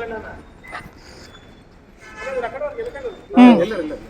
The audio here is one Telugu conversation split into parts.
వెళ్ళారు వెళ్ళారు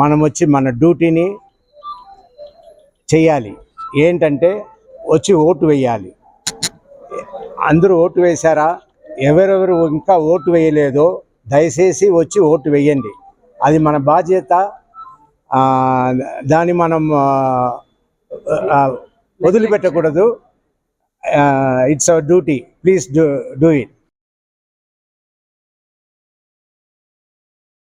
మనం వచ్చి మన డ్యూటీని చేయాలి ఏంటంటే వచ్చి ఓటు వేయాలి అందరూ ఓటు వేశారా? ఎవరెవరు ఇంకా ఓటు వేయలేదో దయచేసి వచ్చి ఓటు వేయండి. అది మన బాధ్యత. దాన్ని మనం వదిలిపెట్టకూడదు. It's our duty please do do it